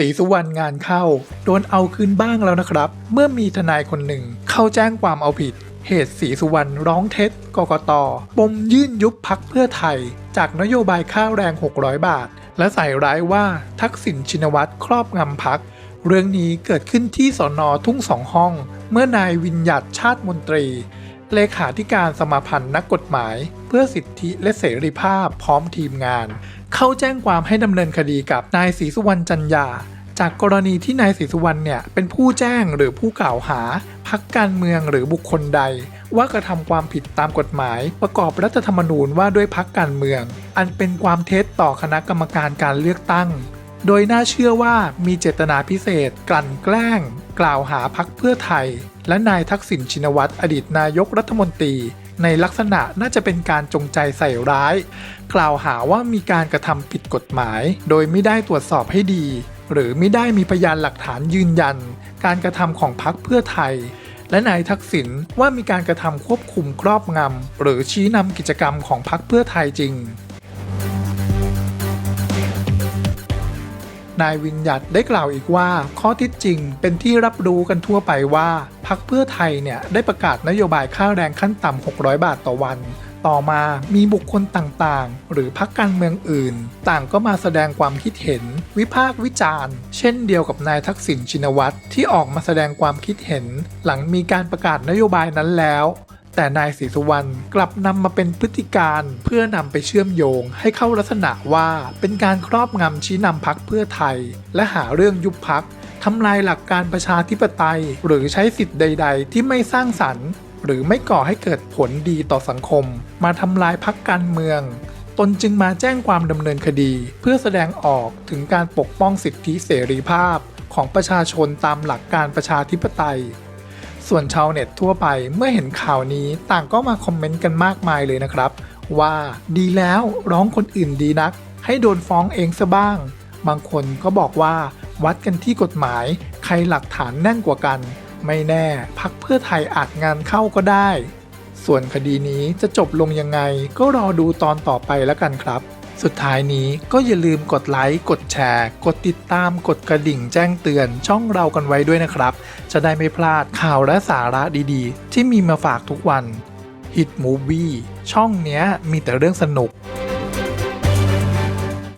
ศรีสุวรรณงานเข้า โดนเอาคืนบ้างแล้วนะครับ เมื่อมีทนายคนหนึ่งเข้าแจ้งความเอาผิด เหตุศรีสุวรรณร้องเท็จกกตปมยื่นยุบพักเพื่อไทย จากนโยบายค่าแรง 600 บาท และใส่ร้ายว่าทักษิณชินวัตรครอบงำพักเรื่องนี้เกิดขึ้นที่สอนอทุ่งสองห้อง เมื่อนายวิญญัตชาติมนตรี เลขาธิการสมาพันธ์นักกฎหมาย เพื่อสิทธิและเสรีภาพพร้อมทีมงาน เข้าแจ้งความให้ดำเนินคดีกับนายศรีสุวรรณจันยา จากกรณีที่นายศรีสุวรรณเนี่ยเป็นผู้แจ้งหรือผู้กล่าวหาพักการเมืองหรือบุคคลใด ว่ากระทำความผิดตามกฎหมาย ประกอบรัฐธรรมนูญว่าด้วยพักการเมือง อันเป็นความเท็จต่อคณะกรรมการการเลือกตั้ง โดยน่าเชื่อว่ามีเจตนาพิเศษ กลั่นแกล้ง กล่าวหาพักเพื่อไทย และนายทักษิณชินวัตรอดีตนายกรัฐมนตรี ในลักษณะน่าจะเป็นการจงใจใส่ร้าย กล่าวหาว่ามีการกระทำผิดกฎหมาย โดยไม่ได้ตรวจสอบให้ดี หรือไม่ได้มีพยานหลักฐานยืนยัน การกระทำของพักเพื่อไทย และนายทักษิณว่ามีการกระทำควบคุมครอบงำหรือชี้นำกิจกรรมของพักเพื่อไทยจริงนายวิญญัตได้กล่าวอีกว่า ข้อที่จริงเป็นที่รับรู้กันทั่วไปว่า พักเพื่อไทยเนี่ยได้ประกาศนโยบายค่าแรงขั้นต่ำ 600 บาทต่อวัน ต่อมามีบุคคลต่างๆ หรือพักการเมืองอื่น ต่างก็มาแสดงความคิดเห็น วิพากษ์วิจารณ์ เช่นเดียวกับนายทักษิณชินวัตรที่ออกมาแสดงความคิดเห็น หลังมีการประกาศนโยบายนั้นแล้วแต่นายศรีสุวรรณกลับนำมาเป็นพฤติการเพื่อนำไปเชื่อมโยงให้เข้าลักษณะว่าเป็นการครอบงำชี้นำพักเพื่อไทย และหาเรื่องยุบพัก ทำลายหลักการประชาธิปไตย หรือใช้สิทธิ์ใด ๆ ที่ไม่สร้างสรรค์ หรือไม่ก่อให้เกิดผลดีต่อสังคม มาทำลายพักการเมือง ตนจึงมาแจ้งความดำเนินคดี เพื่อแสดงออกถึงการปกป้องสิทธิเสรีภาพ ของประชาชนตามหลักการประชาธิปไตย ส่วนชาวเน็ตทั่วไปเมื่อเห็นข่าวนี้ต่างก็มาคอมเมนต์กันมากมายเลยนะครับ ว่าดีแล้วร้องคนอื่นดีนัก ให้โดนฟ้องเองซะบ้าง บางคนก็บอกว่า วัดกันที่กฎหมาย ใครหลักฐานแน่นกว่ากัน ไม่แน่พักเพื่อไทยอาจงานเข้าก็ได้ ส่วนคดีนี้จะจบลงยังไงก็รอดูตอนต่อไปแล้วกันครับ สุดท้ายนี้ก็อย่าลืมกดไลค์กดแชร์ กดติดตามกดกระดิ่งแจ้งเตือนช่องเรากันไว้ด้วยนะครับ จะได้ไม่พลาดข่าวและสาระดีๆ ที่มีมาฝากทุกวัน Hit Movie ช่องเนี้ยมีแต่เรื่องสนุก